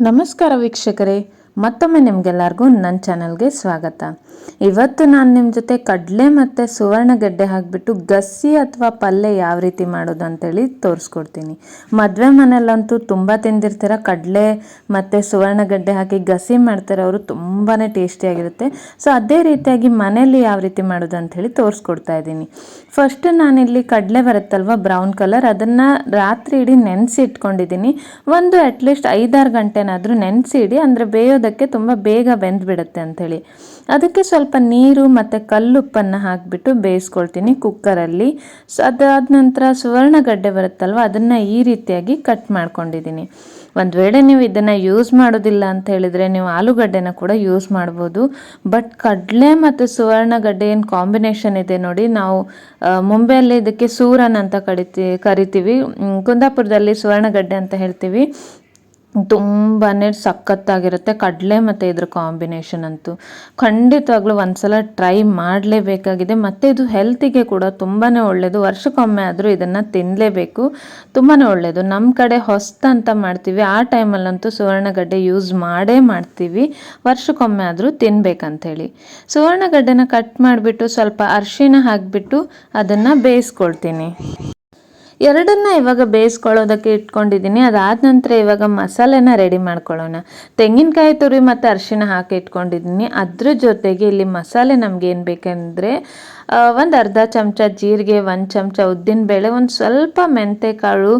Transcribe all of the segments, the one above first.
ನಮಸ್ಕಾರ ವೀಕ್ಷಕರೇ. ಮತ್ತೊಮ್ಮೆ ನಿಮಗೆಲ್ಲರಿಗೂ ನನ್ನ ಚಾನಲ್ಗೆ ಸ್ವಾಗತ. ಇವತ್ತು ನಾನು ನಿಮ್ಮ ಜೊತೆ ಕಡಲೆ ಮತ್ತು ಸುವರ್ಣಗಡ್ಡೆ ಹಾಕಿಬಿಟ್ಟು ಗಸಿ ಅಥವಾ ಪಲ್ಯ ಯಾವ ರೀತಿ ಮಾಡೋದು ಅಂತೇಳಿ ತೋರಿಸ್ಕೊಡ್ತೀನಿ. ಮದುವೆ ಮನೆಯಲ್ಲಂತೂ ತುಂಬ ತಿಂದಿರ್ತೀರ, ಕಡಲೆ ಮತ್ತು ಸುವರ್ಣಗಡ್ಡೆ ಹಾಕಿ ಗಸಿ ಮಾಡ್ತಾರೆ, ಅವರು ತುಂಬಾ ಟೇಸ್ಟಿಯಾಗಿರುತ್ತೆ ಸೊ ಅದೇ ರೀತಿಯಾಗಿ ಮನೆಯಲ್ಲಿ ಯಾವ ರೀತಿ ಮಾಡೋದು ಅಂಥೇಳಿ ತೋರಿಸ್ಕೊಡ್ತಾ ಇದ್ದೀನಿ. ಫಸ್ಟ್ ನಾನಿಲ್ಲಿ ಕಡಲೆ ಬರುತ್ತಲ್ವ ಬ್ರೌನ್ ಕಲರ್ ಅದನ್ನು ರಾತ್ರಿ ಇಡೀ ನೆನೆಸಿ ಇಟ್ಕೊಂಡಿದ್ದೀನಿ ಒಂದು ಅಟ್ಲೀಸ್ಟ್ ಐದಾರು ಗಂಟೆನಾದರೂ ನೆನೆಸಿ ಇಡಿ ಅಂದರೆ ಬೇಯೋದಕ್ಕೆ ತುಂಬ ಬೇಗ ಬೆಂದ್ಬಿಡುತ್ತೆ ಅಂಥೇಳಿ. ಅದಕ್ಕೆ ಸ್ವಲ್ಪ ನೀರು ಮತ್ತು ಕಲ್ಲುಪ್ಪನ್ನು ಹಾಕಿಬಿಟ್ಟು ಬೇಯಿಸ್ಕೊಳ್ತೀನಿ ಕುಕ್ಕರಲ್ಲಿ. ಸೊ ಅದಾದ ನಂತರ ಸುವರ್ಣಗಡ್ಡೆ ಬರುತ್ತಲ್ವ, ಅದನ್ನು ಈ ರೀತಿಯಾಗಿ ಕಟ್ ಮಾಡ್ಕೊಂಡಿದ್ದೀನಿ. ಒಂದು ವೇಳೆ ನೀವು ಇದನ್ನು ಯೂಸ್ ಮಾಡೋದಿಲ್ಲ ಅಂತ ಹೇಳಿದರೆ ನೀವು ಆಲೂಗಡ್ಡೆನ ಕೂಡ ಯೂಸ್ ಮಾಡ್ಬೋದು. ಬಟ್ ಕಡಲೆ ಮತ್ತು ಸುವರ್ಣಗಡ್ಡೆ ಏನು ಕಾಂಬಿನೇಷನ್ ಇದೆ ನೋಡಿ, ನಾವು ಮುಂಬೈಯಲ್ಲಿ ಇದಕ್ಕೆ ಸೂರನ್ ಅಂತ ಕರಿತೀವಿ. ಕರಿತೀವಿ ಕುಂದಾಪುರದಲ್ಲಿ ಸುವರ್ಣಗಡ್ಡೆ ಅಂತ ಹೇಳ್ತೀವಿ. ತುಂಬಾ ಸಖತ್ತಾಗಿರುತ್ತೆ. ಕಡಲೆ ಮತ್ತು ಇದ್ರ ಕಾಂಬಿನೇಷನ್ ಅಂತೂ. ಖಂಡಿತವಾಗ್ಲೂ ಒಂದ್ಸಲ ಟ್ರೈ ಮಾಡಲೇಬೇಕಾಗಿದೆ. ಮತ್ತು ಇದು ಹೆಲ್ತಿಗೆ ಕೂಡ ತುಂಬಾ ಒಳ್ಳೆಯದು ವರ್ಷಕ್ಕೊಮ್ಮೆ ಆದರೂ ಇದನ್ನು ತಿನ್ನಲೇಬೇಕು ತುಂಬಾ ಒಳ್ಳೆಯದು ನಮ್ಮ ಕಡೆ ಹೊಸ್ತ ಅಂತ ಮಾಡ್ತೀವಿ. ಆ ಟೈಮಲ್ಲಂತೂ ಸುವರ್ಣಗಡ್ಡೆ ಯೂಸ್ ಮಾಡೇ ಮಾಡ್ತೀವಿ. ವರ್ಷಕ್ಕೊಮ್ಮೆ ಆದರೂ ತಿನ್ಬೇಕಂಥೇಳಿ ಸುವರ್ಣಗಡ್ಡೆನ ಕಟ್ ಮಾಡಿಬಿಟ್ಟು ಸ್ವಲ್ಪ ಅರಿಶಿನ ಹಾಕಿಬಿಟ್ಟು ಅದನ್ನು ಬೇಯಿಸ್ಕೊಳ್ತೀನಿ. ಎರಡನ್ನ ಇವಾಗ ಬೇಯಿಸ್ಕೊಳ್ಳೋದಕ್ಕೆ ಇಟ್ಕೊಂಡಿದ್ದೀನಿ. ಅದಾದ ನಂತರ ಇವಾಗ ಮಸಾಲೆನ ರೆಡಿ ಮಾಡ್ಕೊಳ್ಳೋಣ. ತೆಂಗಿನಕಾಯಿ ತುರಿ ಮತ್ತು ಅರಿಶಿನ ಹಾಕಿ ಇಟ್ಕೊಂಡಿದ್ದೀನಿ. ಅದ್ರ ಜೊತೆಗೆ ಇಲ್ಲಿ ಮಸಾಲೆ ನಮ್ಗೆ ಏನು ಬೇಕೆಂದರೆ ಒಂದು ಅರ್ಧ ಚಮಚ ಜೀರಿಗೆ, ಒಂದು ಚಮಚ ಉದ್ದಿನಬೇಳೆ, ಒಂದು ಸ್ವಲ್ಪ ಮೆಂತೆಕಾಳು,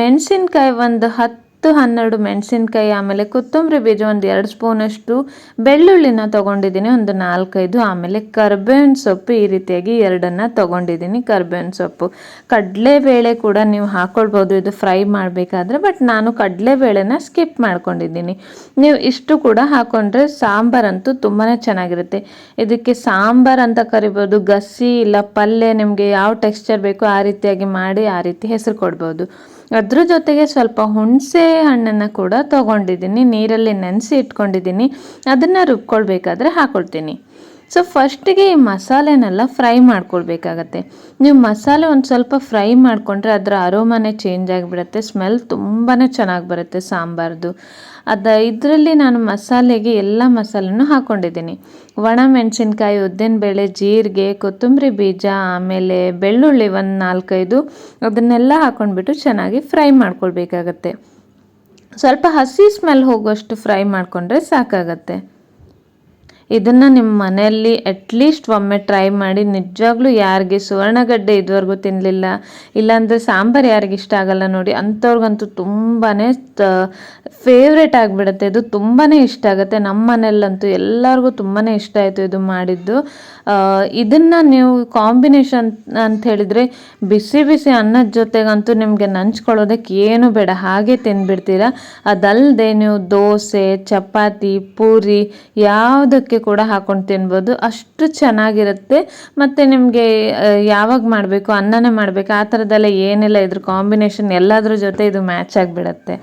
ಮೆಣಸಿನ್ಕಾಯಿ ಒಂದು ಹತ್ತು ಹನ್ನೆರಡು ಮೆಣಸಿನ್ಕಾಯಿ, ಆಮೇಲೆ ಕೊತ್ತಂಬರಿ ಬೀಜ ಒಂದು ಎರಡು ಸ್ಪೂನಷ್ಟು, ಬೆಳ್ಳುಳ್ಳಿನ ತೊಗೊಂಡಿದ್ದೀನಿ ಒಂದು ನಾಲ್ಕೈದು, ಆಮೇಲೆ ಕರ್ಬೇವಿನ ಸೊಪ್ಪು ಈ ರೀತಿಯಾಗಿ ಎರಡನ್ನ ತೊಗೊಂಡಿದ್ದೀನಿ. ಕರ್ಬೇವಿನ ಸೊಪ್ಪು ಕಡಲೆಬೇಳೆ ಕೂಡ ನೀವು ಹಾಕ್ಕೊಳ್ಬೋದು ಇದು ಫ್ರೈ ಮಾಡಬೇಕಾದ್ರೆ, ಬಟ್ ನಾನು ಕಡಲೆಬೇಳೆನ ಸ್ಕಿಪ್ ಮಾಡ್ಕೊಂಡಿದ್ದೀನಿ. ನೀವು ಇಷ್ಟು ಕೂಡ ಹಾಕೊಂಡ್ರೆ ಸಾಂಬಾರಂತೂ ತುಂಬಾ ಚೆನ್ನಾಗಿರುತ್ತೆ. ಇದಕ್ಕೆ ಸಾಂಬಾರ್ ಅಂತ ಕರಿಬೋದು ಗಸಿ ಇಲ್ಲ ಪಲ್ಯ, ನಿಮಗೆ ಯಾವ ಟೆಕ್ಸ್ಚರ್ ಬೇಕೋ ಆ ರೀತಿಯಾಗಿ ಮಾಡಿ, ಆ ರೀತಿ ಹೆಸರು ಕೊಡ್ಬೋದು. ಅದ್ರ ಜೊತೆಗೆ ಸ್ವಲ್ಪ ಹುಣಸೆ ಹಣ್ಣನ್ನು ಕೂಡ ತೊಗೊಂಡಿದ್ದೀನಿ. ನೀರಲ್ಲಿ ನೆನೆಸಿ ಇಟ್ಕೊಂಡಿದ್ದೀನಿ. ಅದನ್ನು ರುಬ್ಕೊಳ್ಬೇಕಾದ್ರೆ ಹಾಕೊಳ್ತೀನಿ. ಸೊ ಫಸ್ಟಿಗೆ ಈ ಮಸಾಲೆನೆಲ್ಲ ಫ್ರೈ ಮಾಡ್ಕೊಳ್ಬೇಕಾಗತ್ತೆ. ನೀವು ಮಸಾಲೆ ಒಂದು ಸ್ವಲ್ಪ ಫ್ರೈ ಮಾಡಿಕೊಂಡ್ರೆ ಅದರ ಅರೋಮನೆ ಚೇಂಜ್ ಆಗಿಬಿಡುತ್ತೆ ಸ್ಮೆಲ್ ತುಂಬಾ ಚೆನ್ನಾಗಿ ಬರುತ್ತೆ ಸಾಂಬಾರ್ದು. ಅದ ಇದರಲ್ಲಿ ನಾನು ಮಸಾಲೆಗೆ ಎಲ್ಲ ಮಸಾಲೆನೂ ಹಾಕ್ಕೊಂಡಿದ್ದೀನಿ ಒಣ ಮೆಣಸಿನ್ಕಾಯಿ, ಉದ್ದಿನಬೇಳೆ, ಜೀರಿಗೆ, ಕೊತ್ತಂಬರಿ ಬೀಜ, ಆಮೇಲೆ ಬೆಳ್ಳುಳ್ಳಿ ಒಂದು ನಾಲ್ಕೈದು, ಅದನ್ನೆಲ್ಲ ಹಾಕ್ಕೊಂಡ್ಬಿಟ್ಟು ಚೆನ್ನಾಗಿ ಫ್ರೈ ಮಾಡ್ಕೊಳ್ಬೇಕಾಗತ್ತೆ. ಸ್ವಲ್ಪ ಹಸಿ ಸ್ಮೆಲ್ ಹೋಗುವಷ್ಟು ಫ್ರೈ ಮಾಡಿಕೊಂಡ್ರೆ ಸಾಕಾಗತ್ತೆ. ಇದನ್ನು ನಿಮ್ಮ ಮನೆಯಲ್ಲಿ ಅಟ್ಲೀಸ್ಟ್ ಒಮ್ಮೆ ಟ್ರೈ ಮಾಡಿ ನಿಜವಾಗ್ಲೂ ಯಾರಿಗೆ ಸುವರ್ಣಗಡ್ಡೆ ಇದುವರೆಗೂ ತಿನ್ನಲಿಲ್ಲ ಇಲ್ಲಾಂದರೆ ಸಾಂಬಾರು ಯಾರಿಗೆ ಇಷ್ಟ ಆಗಲ್ಲ ನೋಡಿ, ಅಂಥವ್ರಿಗಂತೂ ತುಂಬಾ ಫೇವ್ರೇಟ್ ಆಗಿಬಿಡುತ್ತೆ. ಇದು ತುಂಬಾ ಇಷ್ಟ ಆಗುತ್ತೆ. ನಮ್ಮ ಮನೆಯಲ್ಲಂತೂ ಎಲ್ಲರಿಗೂ ತುಂಬಾ ಇಷ್ಟ ಆಯಿತು ಇದು ಮಾಡಿದ್ದು. ಇದನ್ನು ನೀವು ಕಾಂಬಿನೇಷನ್ ಅಂತ ಹೇಳಿದರೆ ಬಿಸಿ ಬಿಸಿ ಅನ್ನದ ಜೊತೆಗಂತೂ ನಿಮಗೆ ನಂಚ್ಕೊಳ್ಳೋದಕ್ಕೆ ಏನು ಬೇಡ, ಹಾಗೆ ತಿಂದ್ಬಿಡ್ತೀರಾ ಅದಲ್ಲದೆ ನೀವು ದೋಸೆ, ಚಪಾತಿ, ಪೂರಿ, ಯಾವುದಕ್ಕೆ ಕೂಡ ಹಾಕೊಂಡು ತಿನ್ಬೋದು. ಅಷ್ಟು ಚೆನ್ನಾಗಿರುತ್ತೆ. ಮತ್ತು ನಿಮಗೆ ಯಾವಾಗ ಮಾಡಬೇಕು, ಅನ್ನನೇ ಮಾಡಬೇಕು, ಆ ಥರದ್ದೆಲ್ಲ ಏನೆಲ್ಲ. ಇದ್ರ ಕಾಂಬಿನೇಷನ್ ಎಲ್ಲದ್ರ ಜೊತೆ ಇದು ಮ್ಯಾಚ್ ಆಗಿಬಿಡತ್ತೆ.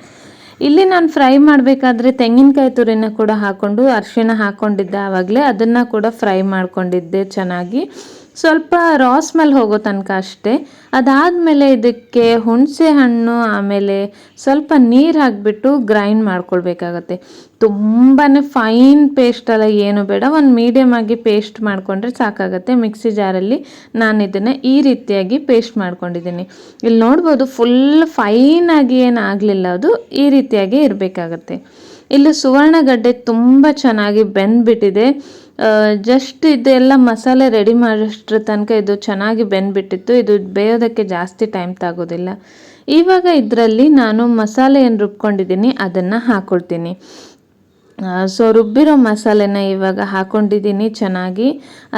ಇಲ್ಲಿ ನಾನು ಫ್ರೈ ಮಾಡಬೇಕಾದ್ರೆ ತೆಂಗಿನಕಾಯಿ ತುರಿನ ಕೂಡ ಹಾಕ್ಕೊಂಡು ಅರಿಶಿಣ ಹಾಕ್ಕೊಂಡಿದ್ದೆ ಆವಾಗಲೇ. ಅದನ್ನು ಕೂಡ ಫ್ರೈ ಮಾಡ್ಕೊಂಡಿದ್ದೆ ಚೆನ್ನಾಗಿ. ಸ್ವಲ್ಪ ರಾ ಸ್ಮೆಲ್ ಹೋಗೋ ತನಕ ಅಷ್ಟೇ. ಅದಾದಮೇಲೆ ಇದಕ್ಕೆ ಹುಣಸೆ ಹಣ್ಣು, ಆಮೇಲೆ ಸ್ವಲ್ಪ ನೀರು ಹಾಕಿಬಿಟ್ಟು ಗ್ರೈಂಡ್ ಮಾಡ್ಕೊಳ್ಬೇಕಾಗತ್ತೆ. ತುಂಬಾ ಫೈನ್ ಪೇಸ್ಟ್ ಎಲ್ಲ ಏನು ಬೇಡ, ಒಂದು ಮೀಡಿಯಮ್ ಆಗಿ ಪೇಸ್ಟ್ ಮಾಡಿಕೊಂಡ್ರೆ ಸಾಕಾಗತ್ತೆ. ಮಿಕ್ಸಿ ಜಾರಲ್ಲಿ ನಾನು ಇದನ್ನು ಈ ರೀತಿಯಾಗಿ ಪೇಸ್ಟ್ ಮಾಡ್ಕೊಂಡಿದ್ದೀನಿ. ಇಲ್ಲಿ ನೋಡ್ಬೋದು ಫುಲ್ ಫೈನ್ ಆಗಿ ಏನು ಆಗಲಿಲ್ಲ, ಅದು ಈ ರೀತಿಯಾಗಿ ಇರಬೇಕಾಗತ್ತೆ. ಇಲ್ಲಿ ಸುವರ್ಣಗಡ್ಡೆ ತುಂಬ ಚೆನ್ನಾಗಿ ಬೆಂದ್ಬಿಟ್ಟಿದೆ. ಜಸ್ಟ್ ಇದೆಲ್ಲ ಮಸಾಲೆ ರೆಡಿ ಮಾಡೋಷ್ಟ್ರ ತನಕ ಇದು ಚೆನ್ನಾಗಿ ಬೆಂದ್ಬಿಟ್ಟಿತ್ತು. ಇದು ಬೇಯೋದಕ್ಕೆ ಜಾಸ್ತಿ ಟೈಮ್ ತಾಗೋದಿಲ್ಲ. ಇವಾಗ ಇದರಲ್ಲಿ ನಾನು ಮಸಾಲೆ ಏನು ರುಬ್ಕೊಂಡಿದ್ದೀನಿ, ಅದನ್ನು ಹಾಕ್ಕೊಳ್ತೀನಿ ಸೊ ರುಬ್ಬಿರೋ ಮಸಾಲೆನ ಇವಾಗ ಹಾಕ್ಕೊಂಡಿದ್ದೀನಿ ಚೆನ್ನಾಗಿ.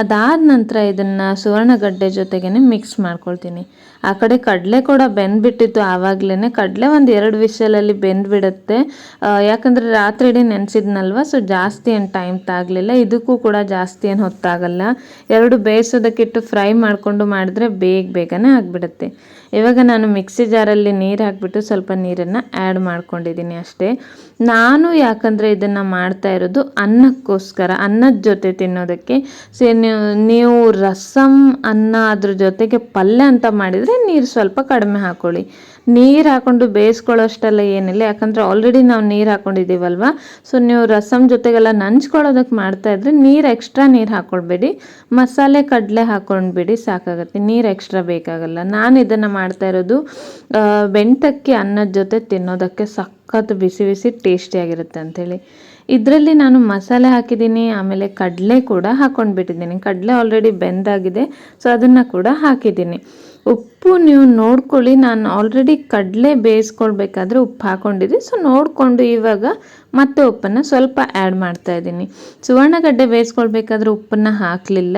ಅದಾದ ನಂತರ ಇದನ್ನು ಸುವರ್ಣಗಡ್ಡೆ ಜೊತೆಗೇ ಮಿಕ್ಸ್ ಮಾಡ್ಕೊಳ್ತೀನಿ. ಆ ಕಡೆ ಕಡಲೆ ಕೂಡ ಬೆಂದ್ಬಿಟ್ಟಿತ್ತು ಆವಾಗಲೇ ಕಡಲೆ ಒಂದು ಎರಡು ವಿಷಲಲ್ಲಿ ಬೆಂದ್ಬಿಡುತ್ತೆ. ಯಾಕಂದರೆ ರಾತ್ರಿ ಇಡೀ ನೆನೆಸಿದ್ನಲ್ವ, ಸೊ ಜಾಸ್ತಿ ಏನು ಟೈಮ್ ತಾಗಲಿಲ್ಲ. ಇದಕ್ಕೂ ಕೂಡ ಜಾಸ್ತಿ ಏನು ಹೊತ್ತಾಗಲ್ಲ. ಎರಡು ಬೇಯಿಸೋದಕ್ಕಿಟ್ಟು ಫ್ರೈ ಮಾಡಿಕೊಂಡು ಮಾಡಿದ್ರೆ ಬೇಗ ಬೇಗನೆ ಆಗಿಬಿಡುತ್ತೆ. ಇವಾಗ ನಾನು ಮಿಕ್ಸಿ ಜಾರಲ್ಲಿ ನೀರು ಹಾಕಿಬಿಟ್ಟು ಸ್ವಲ್ಪ ನೀರನ್ನು ಆ್ಯಡ್ ಮಾಡ್ಕೊಂಡಿದ್ದೀನಿ ಅಷ್ಟೇ. ನಾನು ಯಾಕಂದರೆ ಇದನ್ನು ಮಾಡ್ತಾ ಇರೋದು ಅನ್ನಕ್ಕೋಸ್ಕರ, ಅನ್ನದ ಜೊತೆ ತಿನ್ನೋದಕ್ಕೆ. ಸೇ, ನೀವು ರಸಮ್ ಅನ್ನ ಅದ್ರ ಜೊತೆಗೆ ಪಲ್ಯ ಅಂತ ಮಾಡಿದರೆ ನೀರು ಸ್ವಲ್ಪ ಕಡಿಮೆ ಹಾಕ್ಕೊಳ್ಳಿ ನೀರು ಹಾಕೊಂಡು ಬೇಯಿಸ್ಕೊಳ್ಳೋಷ್ಟೆಲ್ಲ ಏನಿಲ್ಲ. ಯಾಕಂದರೆ ಆಲ್ರೆಡಿ ನಾವು ನೀರು ಹಾಕೊಂಡಿದ್ದೀವಲ್ವ? ಸೊ ನೀವು ರಸಮ್ ಜೊತೆಗೆಲ್ಲ ನಂಚ್ಕೊಳ್ಳೋದಕ್ಕೆ ಮಾಡ್ತಾ ಇದ್ರೆ ನೀರು ಎಕ್ಸ್ಟ್ರಾ ನೀರು ಹಾಕ್ಕೊಳ್ಬೇಡಿ ಮಸಾಲೆ, ಕಡಲೆ ಹಾಕೊಂಡ್ಬಿಡಿ, ಸಾಕಾಗುತ್ತೆ. ನೀರು ಎಕ್ಸ್ಟ್ರಾ ಬೇಕಾಗಲ್ಲ. ನಾನು ಇದನ್ನು ಮಾಡ್ತಾ ಇರೋದು ಬೆಂಟಕ್ಕಿ ಅನ್ನದ ಜೊತೆ ತಿನ್ನೋದಕ್ಕೆ ಸಖತ್ ಬಿಸಿ ಬಿಸಿ ಟೇಸ್ಟಿಯಾಗಿರುತ್ತೆ ಅಂಥೇಳಿ ಇದರಲ್ಲಿ ನಾನು ಮಸಾಲೆ ಹಾಕಿದ್ದೀನಿ, ಆಮೇಲೆ ಕಡಲೆ ಕೂಡ ಹಾಕೊಂಡ್ಬಿಟ್ಟಿದ್ದೀನಿ. ಕಡಲೆ ಆಲ್ರೆಡಿ ಬೆಂದಾಗಿದೆ ಸೊ ಅದನ್ನು ಕೂಡ ಹಾಕಿದ್ದೀನಿ. ಉಪ್ಪು ನೀವು ನೋಡ್ಕೊಳ್ಳಿ, ನಾನು ಆಲ್ರೆಡಿ ಕಡಲೆ ಬೇಯಿಸ್ಕೊಳ್ಬೇಕಾದ್ರೆ ಉಪ್ಪು ಹಾಕೊಂಡಿದ್ದೆ ಸೊ ನೋಡಿಕೊಂಡು ಇವಾಗ ಮತ್ತೆ ಉಪ್ಪನ್ನು ಸ್ವಲ್ಪ ಆ್ಯಡ್ ಮಾಡ್ತಾ ಇದ್ದೀನಿ. ಸುವರ್ಣಗಡ್ಡೆ ಬೇಯಿಸ್ಕೊಳ್ಬೇಕಾದ್ರೆ ಉಪ್ಪನ್ನು ಹಾಕಲಿಲ್ಲ,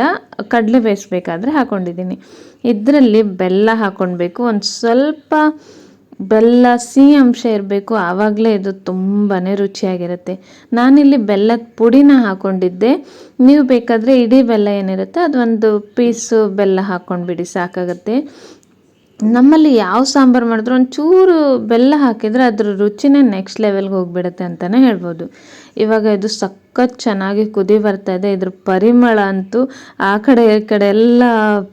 ಕಡಲೆ ಬೇಯಿಸ್ಬೇಕಾದ್ರೆ ಹಾಕೊಂಡಿದ್ದೀನಿ. ಇದರಲ್ಲಿ ಬೆಲ್ಲ ಹಾಕ್ಕೊಳ್ಬೇಕು. ಒಂದು ಸ್ವಲ್ಪ ಬೆಲ್ಲ ಸಿಹಿ ಅಂಶ ಇರಬೇಕು, ಆವಾಗಲೇ ಇದು ತುಂಬಾ ರುಚಿಯಾಗಿರುತ್ತೆ. ನಾನಿಲ್ಲಿ ಬೆಲ್ಲದ ಪುಡಿನ ಹಾಕ್ಕೊಂಡಿದ್ದೆ ನೀವು ಬೇಕಾದರೆ ಇಡೀ ಬೆಲ್ಲ ಏನಿರುತ್ತೆ, ಅದೊಂದು ಪೀಸು ಬೆಲ್ಲ ಹಾಕ್ಕೊಂಡ್ಬಿಡಿ ಸಾಕಾಗುತ್ತೆ. ನಮ್ಮಲ್ಲಿ ಯಾವ ಸಾಂಬಾರು ಮಾಡಿದ್ರು ಒಂಚೂರು ಬೆಲ್ಲ ಹಾಕಿದರೆ ಅದ್ರ ರುಚಿನೇ ನೆಕ್ಸ್ಟ್ ಲೆವೆಲ್ಗೆ ಹೋಗ್ಬಿಡುತ್ತೆ ಅಂತಲೇ ಹೇಳ್ಬೋದು. ಇವಾಗ ಇದು ಸಖತ್ ಚೆನ್ನಾಗಿ ಕುದಿ ಬರ್ತಾ ಇದೆ, ಇದ್ರ ಪರಿಮಳ ಅಂತೂ ಆ ಕಡೆ ಈ ಕಡೆ ಎಲ್ಲ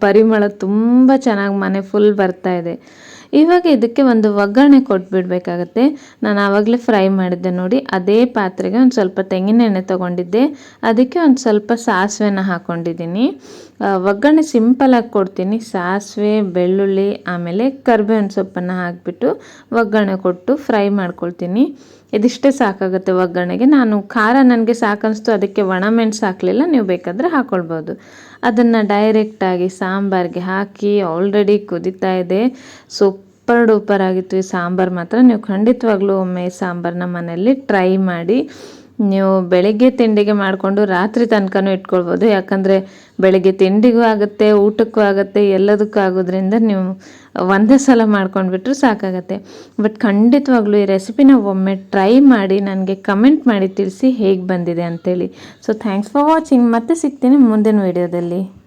ಪರಿಮಳ ತುಂಬ ಚೆನ್ನಾಗಿ ಮನೆ ಫುಲ್ ಬರ್ತಾ ಇದೆ. ಇವಾಗ ಇದಕ್ಕೆ ಒಂದು ಒಗ್ಗರಣೆ ಕೊಟ್ಬಿಡ್ಬೇಕಾಗತ್ತೆ. ನಾನು ಆವಾಗಲೇ ಫ್ರೈ ಮಾಡಿದ್ದೆ ನೋಡಿ, ಅದೇ ಪಾತ್ರೆಗೆ ಒಂದು ಸ್ವಲ್ಪ ತೆಂಗಿನೆಣ್ಣೆ ತೊಗೊಂಡಿದ್ದೆ. ಅದಕ್ಕೆ ಒಂದು ಸ್ವಲ್ಪ ಸಾಸಿವೆನ ಹಾಕ್ಕೊಂಡಿದ್ದೀನಿ ಒಗ್ಗರಣೆ ಸಿಂಪಲಾಗಿ ಕೊಡ್ತೀನಿ. ಸಾಸಿವೆ, ಬೆಳ್ಳುಳ್ಳಿ, ಆಮೇಲೆ ಕರ್ಬೇವಿನ ಸೊಪ್ಪನ್ನು ಹಾಕಿಬಿಟ್ಟು ಒಗ್ಗರಣೆ ಕೊಟ್ಟು ಫ್ರೈ ಮಾಡ್ಕೊಳ್ತೀನಿ. ಇದಿಷ್ಟೇ ಸಾಕಾಗುತ್ತೆ ಒಗ್ಗರಣೆಗೆ. ನಾನು ಖಾರ ನನಗೆ ಸಾಕನ್ನಿಸ್ತು ಅದಕ್ಕೆ ಒಣ ಮೆಣಸು ಹಾಕಲಿಲ್ಲ, ನೀವು ಬೇಕಾದರೆ ಹಾಕ್ಕೊಳ್ಬೋದು ಅದನ್ನು ಡೈರೆಕ್ಟಾಗಿ ಸಾಂಬಾರಿಗೆ ಹಾಕಿ ಆಲ್ರೆಡಿ ಕುದೀತಾ ಇದೆ. ಸೂಪರ್ ಡೂಪರ್ ಆಗಿತ್ತು ಈ ಸಾಂಬಾರು ಮಾತ್ರ. ನೀವು ಖಂಡಿತವಾಗ್ಲೂ ಒಮ್ಮೆ ಸಾಂಬಾರನ್ನ ಮನೆಯಲ್ಲಿ ಟ್ರೈ ಮಾಡಿ. ನೀವು ಬೆಳಗ್ಗೆ ತಿಂಡಿಗೆ ಮಾಡಿಕೊಂಡು ರಾತ್ರಿ ತನಕನೂ ಇಟ್ಕೊಳ್ಬೋದು. ಯಾಕಂದರೆ ಬೆಳಗ್ಗೆ ತಿಂಡಿಗೂ ಆಗುತ್ತೆ, ಊಟಕ್ಕೂ ಆಗುತ್ತೆ, ಎಲ್ಲದಕ್ಕೂ ಆಗೋದ್ರಿಂದ ನೀವು ಒಂದೇ ಸಲ ಮಾಡ್ಕೊಂಡ್ಬಿಟ್ರು ಸಾಕಾಗತ್ತೆ. ಬಟ್ ಖಂಡಿತವಾಗ್ಲೂ ಈ ರೆಸಿಪಿನ ಒಮ್ಮೆ ಟ್ರೈ ಮಾಡಿ, ನನಗೆ ಕಮೆಂಟ್ ಮಾಡಿ ತಿಳಿಸಿ ಹೇಗೆ ಬಂದಿದೆ ಅಂತೇಳಿ. ಸೊ ಥ್ಯಾಂಕ್ಸ್ ಫಾರ್ ವಾಚಿಂಗ್ ಮತ್ತೆ ಸಿಗ್ತೀನಿ ಮುಂದಿನ ವೀಡಿಯೋದಲ್ಲಿ.